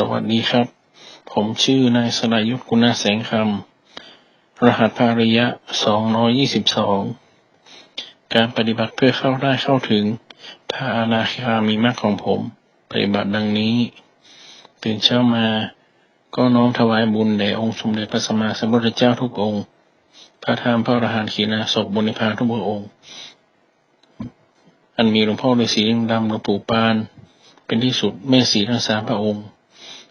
สวัสดีครับ ผมชื่อนายสรายุทธกุณาแสงคำ รหัสภาริยะ222การปฏิบัติเพื่อเข้าได้เข้าถึงพระอนาคามีมรรคของผม ปฏิบัติดังนี้ ตื่นเช้ามา ก็น้อมถวายบุญแด่องค์สมเด็จพระสัมมาสัมพุทธเจ้าทุกองค์ พระธรรมพระอรหันต์ขีณาสพบนิพานทุกพระองค์ อันมีหลวงพ่อฤาษีดำหลวงปู่ปานเป็นที่สุดแม่สีทั้งสามพระองค์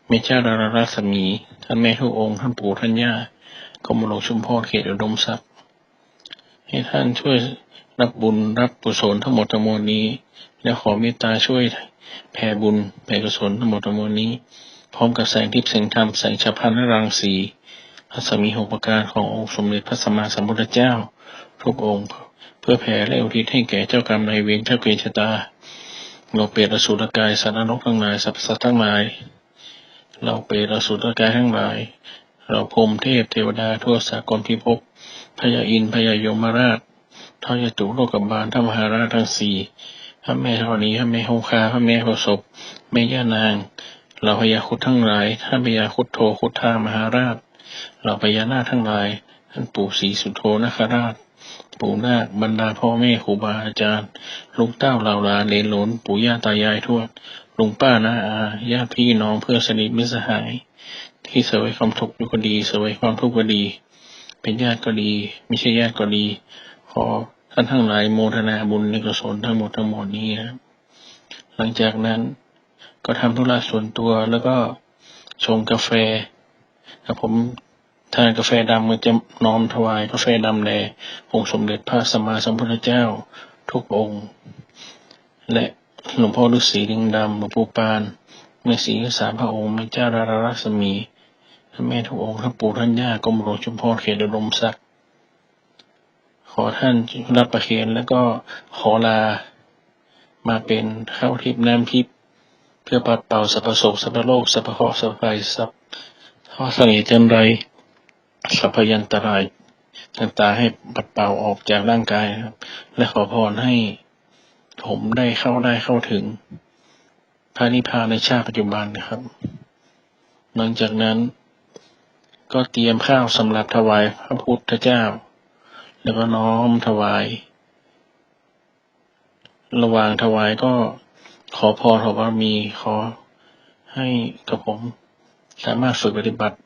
แม่เจ้าดารารัศมี ท่านแม่ทุกองค์ท่านปู่ท่านย่ากรมหลวงชุมพรเขตอุดมทรัพย์ ให้ท่านช่วยรับบุญรับกุศลทั้งหมดทั้งมวลนี้ และขอเมตตาช่วยแผ่บุญแผ่กุศลทั้งหมดทั้งมวลนี้ พร้อมกับแสงทิพย์แสงธรรมแสงฉับพลันและรังสีรัศมีหกประการขององค์สมเด็จพระสัมมาสัมพุทธเจ้า ทุกองค์ เพื่อแผ่และอุทิศให้แก่เจ้ากรรมนายเวรเจ้าเกรชะตาเราเปรตอสุรกายสัตว์นรกทั้งหลายสรรพสัตว์ทั้งหลาย เราเปรตสุรกายทั้งหลาย เราพรมเทพเทวดาทั่วสากลพิภพพญาอินพญายมราชท้าวจตุโลกบาลท้ามหาราชทั้งสี่พระแม่ธรณีพระแม่คงคาพระแม่โพศพแม่ย่านาง เราพญาคุดทั้งหลายท่านพญาคุดโทคุดทามหาราช เราพญานาคทั้งหลายท่านปู่ศรีสุโธนคราช ปู่นาคบรรดาพ่อแม่ครูบาอาจารย์ลุงเต้าเหล่าหลานเลนหลนปู่ย่าตายายทวดลุงป้าน้าอาญาติพี่น้องเพื่อนสนิทมิตรสหาย ที่เสวยความทุกข์อยู่ก็ดีเสวยความทุกข์ก็ดี เป็นญาติก็ดี ไม่ใช่ญาติก็ดี ขอท่านทั้งหลายโมทนาบุญในกุศลทั้งหมดทั้งหมวลนี้นะครับหลังจากนั้นก็ทำธุระส่วนตัวแล้วก็ชงกาแฟแต่ผม ทานกาแฟดำมันจะน้อมถวายกาแฟดำแด่องค์สมเด็จพระสัมมาสัมพุทธเจ้าทุกองค์ และหลวงพ่อฤาษีลิงดำหลวงปู่ปานแม่ศรีสามพระองค์แม่เจ้าดารารัศมีท่านแม่ทุกองค์ท่านปู่ท่านย่ากรมหลวงชุมพรเขตอุดมศักดิ์ขอท่านรับประเคนแล้วก็ขอลามาเป็นข้าวทิพย์น้ำทิพย์เพื่อปัดเป่าสัพพโศกสัพพโลกสัพพเคราะห์สัพพภัยสัพข้อเสน่ห์จันไร สัพยันตรายต่างๆให้ปัดเป่าออกจากร่างกายนะครับ และขอพรให้ผมได้เข้าได้เข้าถึงพระนิพพานในชาติปัจจุบันนะครับ หลังจากนั้น ก็เตรียมข้าวสำหรับถวายพระพุทธเจ้า แล้วก็น้อมถวาย ระหว่างถวายก็ขอพรขอบารมีขอให้กับผมสามารถฝึกปฏิบัติ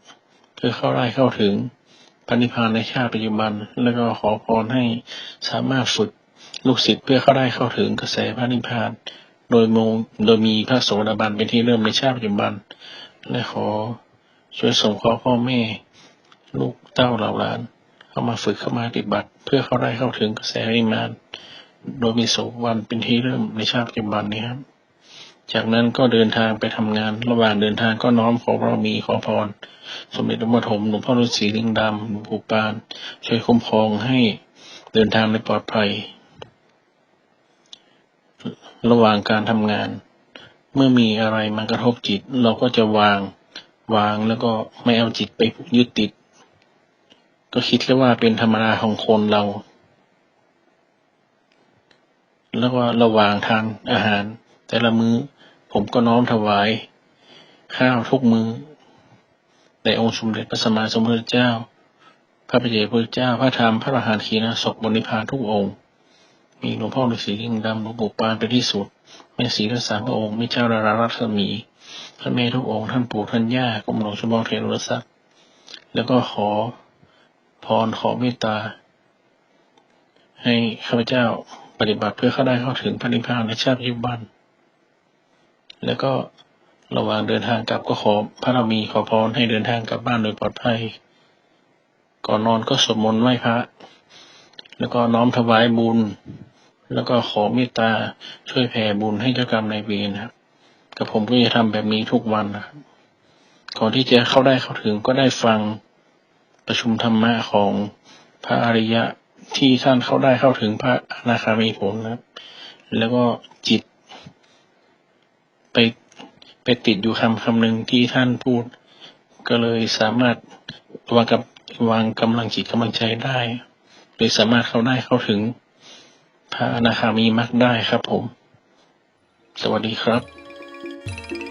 เพื่อเข้าได้เข้าถึงพระนิพพานในชาติปัจจุบัน แล้วก็ขอพรให้สามารถฝึกลูกศิษย์เพื่อเข้าได้เข้าถึงกระแสพระนิพพาน โดยมงโดยมีพระโสดาบันเป็นที่เริ่มในชาติปัจจุบัน และขอช่วยส่งขอพ่อแม่ ลูกเต้าเหล่าหลาน เข้ามาฝึกเข้ามาปฏิบัติ เพื่อเข้าได้เข้าถึงกระแสพระนิพพาน โดยมีโสดาบันเป็นที่เริ่มในชาติปัจจุบันนี้ครับ จากนั้นก็เดินทางไปทำงาน ระหว่างเดินทางก็น้อมขอพระมีขอพร สมเด็จพระปฐมหลวงพ่อฤาษีลิงดำหลวงปู่ปาน ช่วยคุ้มครองให้เดินทางได้ปลอดภัย ระหว่างการทำงาน เมื่อมีอะไรมากระทบจิต เราก็จะวางวางแล้วก็ไม่เอาจิตไปยึดติด ก็คิดแค่ว่าเป็นธรรมดาของคนเรา แล้วก็ระหว่างทานอาหาร แต่ละมื้อ ผมก็น้อมถวาย ข้าวทุกมือ้อแต่องค์สมเด็จพระสัมมาสัมพุทธเจ้า พระปัจเจกพุทธเจ้า พระธรรม พระอรหันต์ขีณาสพบนิพพานทุกองค์ มีหลวงพ่อฤาษีลิงดำหลวงปู่ปานเป็นที่สุดแม่ศรีรักษาพระองค์แม่เจ้าดารารัศมีพระแม่ทุกองค์ท่านปู่ท่านย่ากรมหลวงชมพรเทรุศักดิ์แล้วก็ขอพรขอเมตตา ให้ข้าพเจ้าปฏิบัติเพื่อเข้าได้เข้าถึงพระนิพพานในชาติปัจจุบัน แล้วก็ระหว่างเดินทางกลับก็ขอพระมีขอพรให้เดินทางกลับบ้านโดยปลอดภัย ก่อนนอนก็สวดมนต์ไหว้พระ แล้วก็น้อมถวายบุญ แล้วก็ขอเมตตาช่วยแผ่บุญให้เจ้ากรรมนายเวรนะครับกับผมก็จะทำแบบนี้ทุกวันนะครับก่อนที่จะเข้าได้เข้าถึงก็ได้ฟังประชุมธรรมะของพระอริยะที่ท่านเข้าได้เข้าถึงพระอนาคามีผลนะครับ แล้วก็จิต ติดอยู่คำคำหนึ่งที่ท่านพูด ก็เลยสามารถวางกับวางกำลังจิตกำลังใจได้เลยสามารถเข้าได้เข้าถึงพระอนาคามีมรรคได้ครับผม สวัสดีครับ